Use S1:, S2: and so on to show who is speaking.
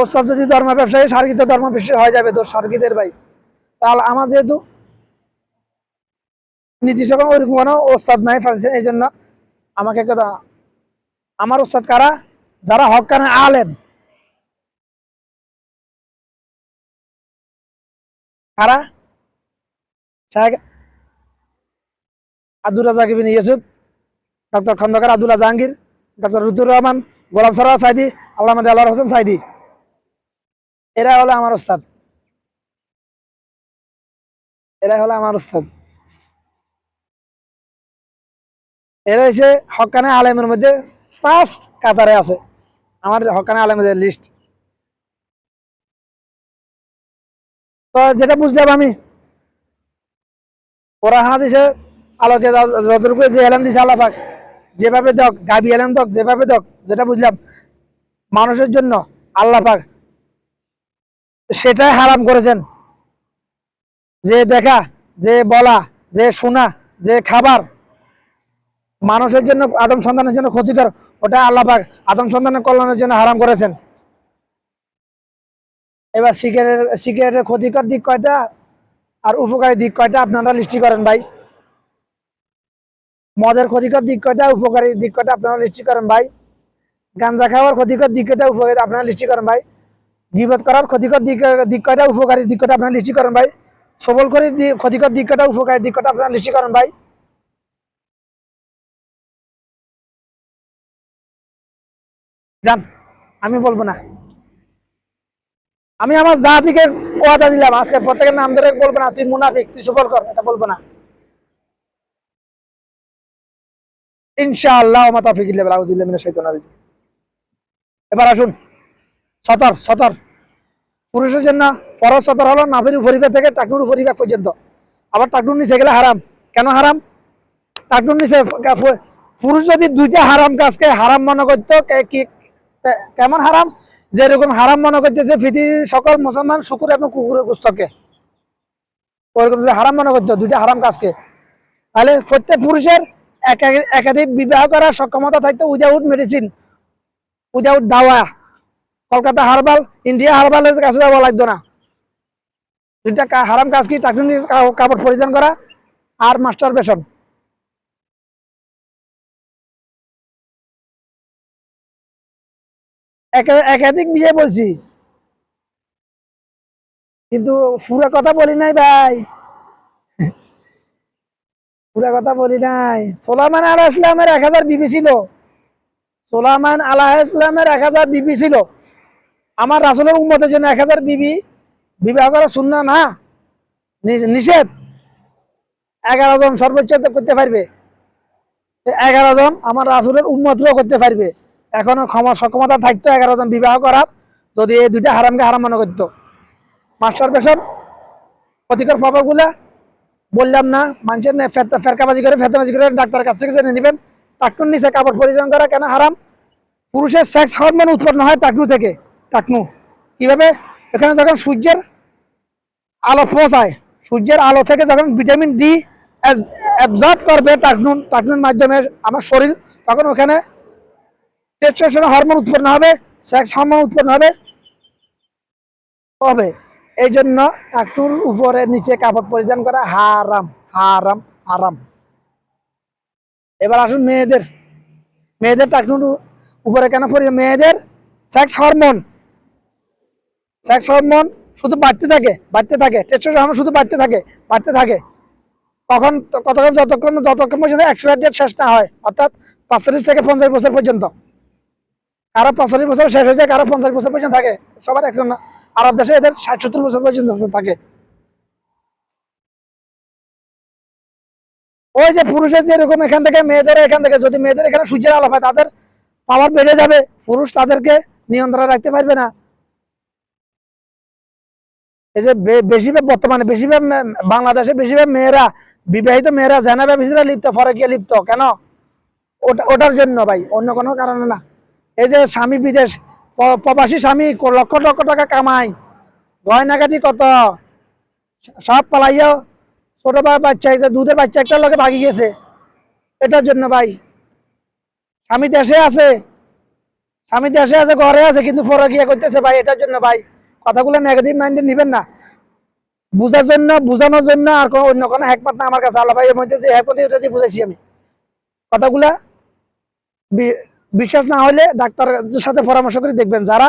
S1: ওস্তাদ যদি ধর্ম ব্যবসায়ী সার্গিত ধর্ম ব্যবসায়ী হয়ে যাবে, দোষ সার্গিতের ভাই। তাহলে আমার যেহেতু নীতি সঙ্গে ওইরকম কোনো ওস্তাদ নাই ফ্রান্সে এই জন্য আমাকে কথা আমার ওস্তাদ কারা? যারা হকানে আলেম। কারা? শাহেখ আব্দুল রাজাক ইউসুফ, ডক্টর খন্দকার আব্দুল্লাহ জাহাঙ্গীর, ডক্টর রুদুর রহমান, গোলাম সরোয়ার সাইদি, আল্লাহ আল্লাহ হোসেন সাইদি। এরা হলো আমার ওস্তাদ। এরা হলো আমার ওস্তাদ। এরা হচ্ছে হকানে আলেমের মধ্যে ফার্স্ট কাতারে আছে। আমার হকানে আলেমের লিস্ট তো যেটা বুঝলাম আমি ওরা হাদিসে আলোকে যত- যতটুকু যে এলাম দিছে আল্লাহ যেভাবে দক গাবি এলাম দক যেভাবে দক যেটা বুঝলাম, মানুষের জন্য আল্লাহ সেটাই হারাম করেছেন। যে দেখা, যে বলা, যে শোনা, যে খাবার, মানুষের জন্য, আদম সন্তানের জন্য ক্ষতিকর, ওটা আল্লাহ পাক আদম সন্তানের কল্যাণের জন্য হারাম করেছেন। এবার সিগারেটের সিগারেটের ক্ষতিকর দিক কয়টা? আর উপকারী দিক কয়টা? আপনারা লিস্টি করেন ভাই। মদের ক্ষতিকর দিক কয়টা? উপকারী দিক কয়টা? আপনারা লিস্টি করেন ভাই। গাঞ্জা খাওয়ার ক্ষতিকর দিক কয়টা? উপকারী আপনারা লিস্টি করেন ভাই। গিবত করার ক্ষতিকর দিক দিক কয়টা উপকারী দিক কয়টা আপনারা লিস্টি করেন ভাই? সবল করে ক্ষতিকর দিক কয়টা উপকারী দিক কয়টা আপনারা লিস্টি করেন ভাই? যান আমি বলব না। আমি আমার জাতিকে ওয়াদা দিলাম, আজকে প্রত্যেকের নাম ধরে বলব না, তুই মুনাফিক, তুই সফল কর এটা বলব না। ইনশাআল্লাহ আমার তৌফিক ইল্লা আউযুবিল্লাহি মিনাশ শাইতানির রাজিম। এবার আসুন। সতর সতর। পুরুষের জন্য ফরজ সতর হলো নাফির উপরিভাগ থেকে টাকনুর উপরিভাগ পর্যন্ত। আবার টাকনুর নিচে গেলে হারাম। কেন হারাম? টাকনুর নিচে পুরুষ যদি দুইটা হারাম কাজকে হারাম মনে করতো কেমন হারাম? যেরকম হারাম মনে করতে যে পৃথিবীর সকল মুসলমান শুকুর এবং কুকুরের গুস্তকে। ওরকম যে হারাম মনে করতো দুইটা হারাম কাজকে। তাহলে প্রত্যেক পুরুষের একা- একাধিক বিবাহ করার সক্ষমতা থাকতো উইদাউট মেডিসিন উইদাউট দাওয়া। কলকাতা হারবাল, ইন্ডিয়া হারবালের কাছে যাওয়া লাগতো না। দুইটা হারাম কাজ কি? কা- কাপড় পরিধান করা আর মাস্টার একা- একাধিক বিয়ে বলছি। কিন্তু পুরা কথা বলি নাই ভাই। পুরা কথা বলি নাই। সোলামান আলাহ ইসলামের এক হাজার বিবি ছিল। সোলামান আলাহ ইসলামের এক হাজার বিবি ছিল। আমার রাসুলের উন্মতের জন্য এক হাজার বিবি, বিবাহ করা শূন্য না? নিষেধ? এগারো জন সর্বোচ্চ করতে পারবে। এগারো জন আমার রাসুলের উন্মতও করতে পারবে। এখনও ক্ষমা সক্ষমতা থাকতো এগারো জন বিবাহ করার, যদি এই দুইটা হারামকে হারাম মনে করতো। মাস্টার পেশন ক্ষতিকর প্রভাবগুলা বললাম না, মানুষের ফেরকাবাজি করে ফেতাবাজি করে ডাক্তারের কাছ থেকে জেনে নেবেন। টাকনুর নিচে কাপড় পরিধান করা কেন হারাম? পুরুষের সেক্স হরমোন উৎপন্ন হয় টাকনু থেকে। টাকনু কীভাবে? এখানে যখন সূর্যের আলো পৌঁছায়, সূর্যের আলো থেকে যখন ভিটামিন ডি অ্যাবজর্ব করবে টাকনুন টাকনুর মাধ্যমে আমার শরীর, তখন ওখানে টেস্টোস্টেরন হরমোন উৎপন্ন হবে সেক্স হরমোন উৎপন্ন হবে। হবে। এই জন্য টাকনুর উপরে নিচে কাপড় পরিধান করা হারাম হারাম হারাম। এবার আসুন মেয়েদের। মেয়েদের টাকনুর উপরে কেন পরি, মেয়েদের সেক্স হরমোন হরমোন শুধু বাড়তে থাকে বাড়তে থাকে হরমোন শুধু বাড়তে থাকে বাড়তে থাকে। তখন কতক্ষণ, যতক্ষণ যতক্ষণ পর্যন্ত ডেট শেষ না হয়, অর্থাৎ থেকে পঞ্চাশ বছর পর্যন্ত। কারও পঁয়তাল্লিশ বছর শেষ হয়ে যায় কারও পঞ্চাশ বছর পর্যন্ত থাকে। সবার একজন আরব দেশে এদের ষাট সত্তর বছর পর্যন্ত থাকে। ওই যে পুরুষের যেরকম এখান থেকে মেয়েদের এখান থেকে, যদি মেয়েদের এখানে সূর্যের আলো হয়, তাদের পাওয়ার বেড়ে যাবে। পুরুষ তাদেরকে নিয়ন্ত্রণে রাখতে পারবে না। এই যে বেশিরভাগ বর্তমানে বেশিরভাগ বাংলাদেশে বেশিরভাগ মেয়েরা, বিবাহিত মেয়েরা জানা ব্যবসায়ীরা লিপ্ত, ফরে গিয়ে লিপ্ত, কেন? ওটা ওটার জন্য ভাই, অন্য কোনো কারণে না। এই যে স্বামী বিদেশ প্রবাসী স্বামী লক্ষ লক্ষ টাকা কামায়। গয়নাগাটি কত? সব পালাইয়া ছোট বাচ্চা দুধের বাচ্চা একটা লোকে ভাগি গেছে। এটার জন্য ভাই, স্বামী দেশে আছে। স্বামী দেশে আছে, ঘরে আছে, কিন্তু ফরকিয়া করতেছে ভাই, এটার জন্য ভাই। কথাগুলো নেগেটিভ মাইন্ডে নিবেন না। বুঝার জন্য, বুঝানোর জন্য আর অন্য কোনো একমাত না আমার কাছে আল্লাহ ভাই এর মধ্যে যে একমত ওটা দিয়ে বুঝাইছি আমি। কথাগুলা বিশ্বাস না হলে ডাক্তারের সাথে পরামর্শ করে দেখবেন। যারা